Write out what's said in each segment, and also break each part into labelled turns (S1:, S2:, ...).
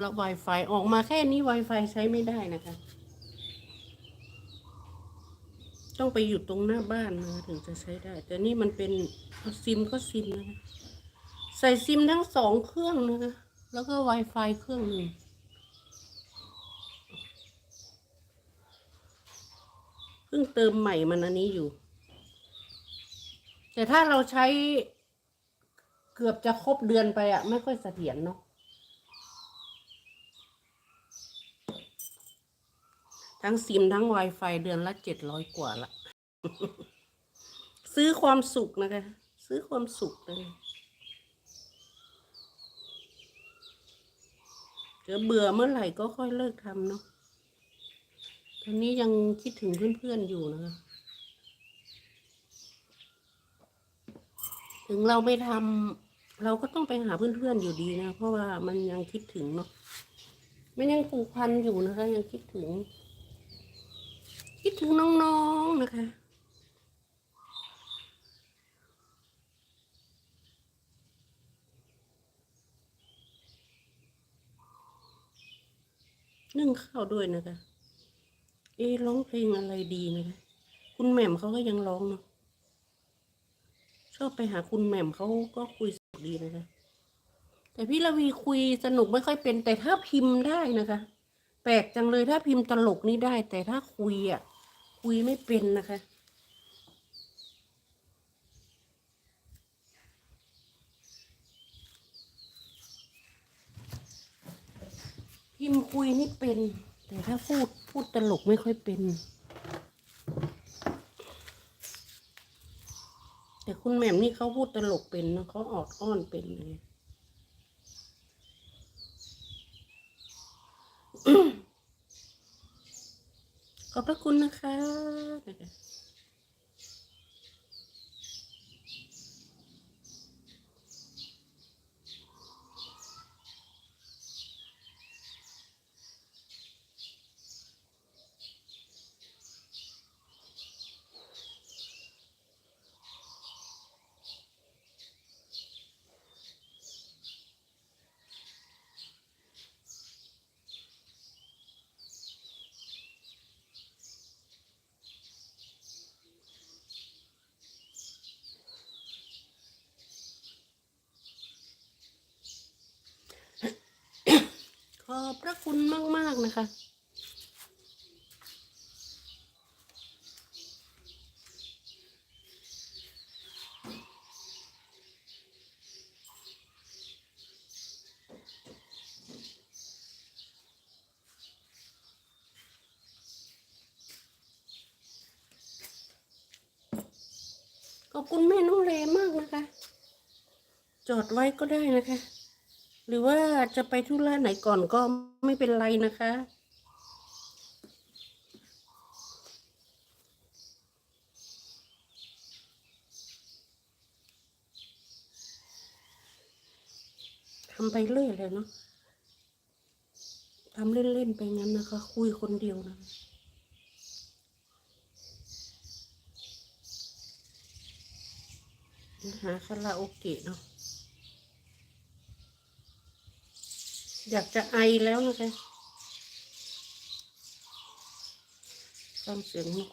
S1: แล้ว Wi-Fi ออกมาแค่นี้ Wi-Fi ใช้ไม่ได้นะคะ ต้องไปอยู่ตรงหน้าบ้านนะถึงจะใช้ได้ แต่นี่มันเป็นเอาซิมก็ซิมนะคะใส่ซิมทั้งสองเครื่องนะคะ แล้วก็ Wi-Fi เครื่องหนึ่งเพิ่งเติมใหม่มันอันนี้อยู่ แต่ถ้าเราใช้เกือบจะครบเดือนไปอะไม่ค่อยเสถียรเนาะ ทั้งซิมทั้ง Wi-Fi เดือนละเจ็ดร้อยกว่าละ ซื้อความสุขนะคะ ซื้อความสุขเลยเดี๋ยวเบื่อเมื่อไหร่ก็ค่อยเลิกทำเนาะตอนนี้ยังคิดถึงเพื่อนๆอยู่นะคะถึงเราไม่ทำเราก็ต้องไปหาเพื่อนๆอยู่ดีนะ เพราะว่ามันยังคิดถึงเนาะมันยังผูกพันอยู่นะคะ ยังคิดถึง คิดถึงน้องๆนะคะ นึ่งข้าวด้วยนะคะ เอ๊ร้องเพลงอะไรดีนะคะ คุณแหม่มเขาก็ยังร้องเนาะชอบไปหาคุณแหม่มเขาก็คุยสนุกดีนะคะ แต่พี่ละวีคุยสนุกไม่ค่อยเป็นแต่ถ้าพิมพ์ได้นะคะ ลกจังเลยถ้าพิมพ์ตลกนี่ได้ แต่ถ้าคุยอะ คุยไม่เป็นนะคะ พิมพ์คุยนี่เป็น แต่ถ้าพูดพูดตลกไม่ค่อยเป็น แต่คุณแหม่มนี่เขาพูดตลกเป็นนะเขาออดอ้อนเป็นเลย ขอบพระคุณนะคะ อบพระคุณมาก ๆ นะคะขอบคุณแม่น้องเลมากนะคะ จอดไว้ก็ได้นะคะ หรือว่าจะไปธุระไหนก่อนก็ไม่เป็นไรนะคะ ทำไปเรื่อยเลยเนาะทำเล่น ๆ ไปงั้นนะคะ คุยคนเดียวนะหาคาราโอเกะเนาะ อยากจะไอแล้วนะคะฟังเสียงนก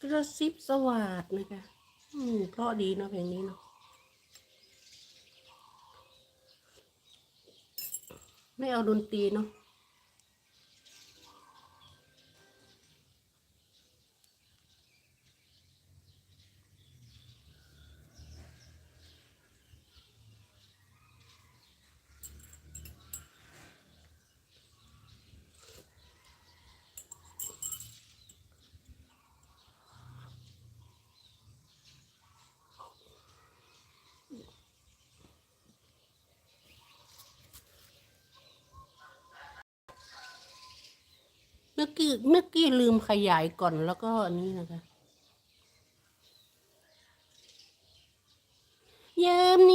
S1: กระซิบสวัสดนะคะ อืมเพราะดีเนาะเพลงนี้เนาะ ไม่เอาดนตรีเนาะ มื่อกี้เมื่อกี้ลืมขยายก่อนแล้วก็อันนี้นะคะยาม